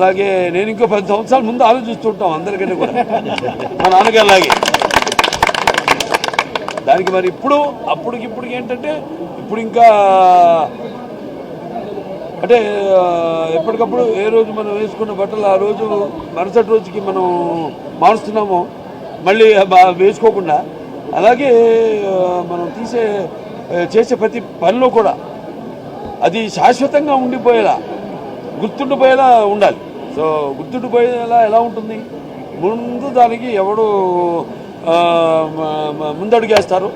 అలాగే నేను ఇంకో పది సంవత్సరాల ముందు ఆలోచిస్తుంటాం అందరికంటే కూడా. మా నాన్నగారు అలాగే దానికి మరి ఇప్పుడు అప్పుడుకి ఇప్పటికి ఏంటంటే ఇప్పుడు ఇంకా అంటే ఎప్పటికప్పుడు ఏ రోజు మనం వేసుకున్న బట్టలు ఆ రోజు మరుసటి రోజుకి మనం మారుస్తున్నామో మళ్ళీ వేసుకోకుండా అలాగే మనం తీసే చేసే ప్రతి పనిలో కూడా అది శాశ్వతంగా ఉండిపోయేలా గుర్తుండిపోయేలా ఉండాలి. సో గుర్తుండిపోయేలా ఎలా ఉంటుంది? ముందు దానికి ఎవడు ముందడుగేస్తారు.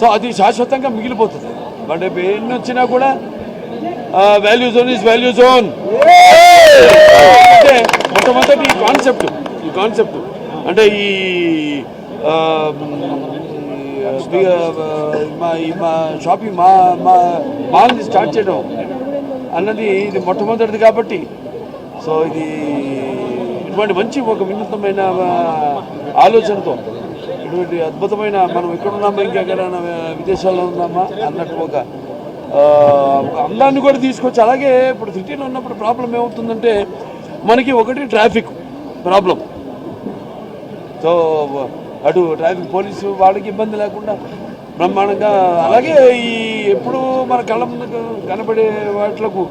సో అది శాశ్వతంగా మిగిలిపోతుంది. బట్ ఎన్ని వచ్చినా కూడా value zone is value zone అంటే మొట్టమొదటి ఈ కాన్సెప్ట్ ఈ కాన్సెప్ట్ అంటే ఈ మా ఈ మా షాపింగ్ మా మా మాల్ని స్టార్ట్ చేయడం. అన్నది ఇది మొట్టమొదటిది కాబట్టి. సో ఇది ఇటువంటి మంచి ఒక వినూత్నమైన ఆలోచనతో ఇటువంటి అద్భుతమైన మనం ఎక్కడున్నామా ఇంకెక్కడైనా విదేశాల్లో ఉన్నామా అన్నట్టు ఒక ఒక అందాన్ని కూడా తీసుకొచ్చి అలాగే ఇప్పుడు సిటీలో ఉన్నప్పుడు ప్రాబ్లం ఏమవుతుందంటే మనకి ఒకటి ట్రాఫిక్ ప్రాబ్లం. సో అటు ట్రాఫిక్ పోలీసు వాళ్ళకి ఇబ్బంది లేకుండా బ్రహ్మాండంగా. అలాగే ఈ ఎప్పుడు మన కళ్ళ ముందు కనబడే వాటిలకు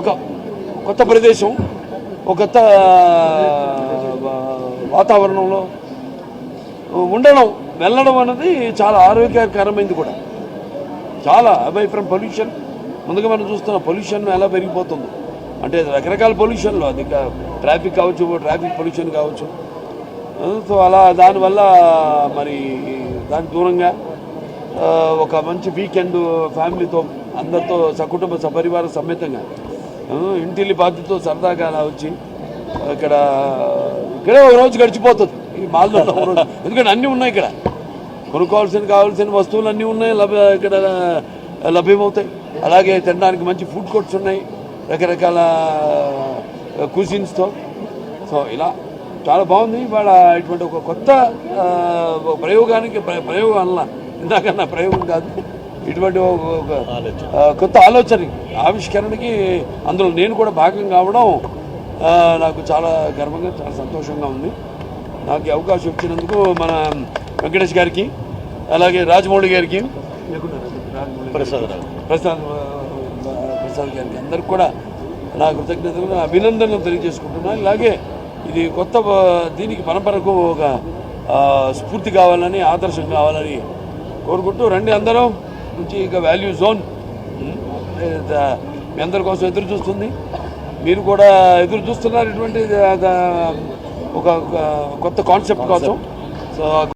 ఒక కొత్త ప్రదేశం ఒక కొత్త వాతావరణంలో ఉండడం వెళ్ళడం అన్నది చాలా ఆరోగ్యకరమైంది కూడా. చాలా అబై ఫ్రమ్ పొల్యూషన్. ముందుగా మనం చూస్తున్న పొల్యూషన్ ఎలా పెరిగిపోతుందో? అంటే రకరకాల పొల్యూషన్లో అది ట్రాఫిక్ కావచ్చు ట్రాఫిక్ పొల్యూషన్ కావచ్చు. సో అలా దానివల్ల మరి దానికి దూరంగా ఒక మంచి వీకెండ్ ఫ్యామిలీతో అందరితో సకుటుంబ సపరివార సమేతంగా ఇంటిల్లి బాధ్యతతో సరదాగా అలా వచ్చి ఇక్కడ ఇక్కడే ఒక రోజు గడిచిపోతుంది. ఈ మాల్లో ఒక రోజు. ఎందుకంటే అన్నీ ఉన్నాయి ఇక్కడ. కొనుక్కోవాల్సిన కావాల్సిన వస్తువులు అన్నీ ఉన్నాయి లభ్య ఇక్కడ లభ్యమవుతాయి. అలాగే తినడానికి మంచి ఫుడ్ కోర్ట్స్ ఉన్నాయి రకరకాల కుజిన్స్తో సో ఇలా చాలా బాగుంది. ఇవాళ ఇటువంటి ఒక కొత్త ప్రయోగానికి ప్ర- ప్రయోగం అన్న ఇందాకన్నా ప్రయోగం కాదు. ఇటువంటి ఒక కొత్త ఆలోచన. ఆవిష్కరణకి అందులో నేను కూడా భాగం కావడం నాకు చాలా గర్వంగా చాలా సంతోషంగా ఉంది. నాకు అవకాశం ఇచ్చినందుకు మన వెంకటేష్ గారికి అలాగే రాజమౌళి గారికి ప్రసాద్ ప్రసాద్ ప్రసాద్ గారికి అందరికి కూడా నా కృతజ్ఞతలు అభినందనలు తెలియజేసుకుంటున్నాను ఇలాగే ఇది కొత్త దీనికి పరంపరకు ఒక స్ఫూర్తి కావాలని ఆదర్శం కావాలని కోరుకుంటూ రండి అందరం. నుంచి ఇక వాల్యూ జోన్ మీ అందరి కోసం ఎదురు చూస్తుంది. మీరు కూడా ఎదురు చూస్తున్నారు ఇటువంటి ఒక కొత్త కాన్సెప్ట్ కోసం. సో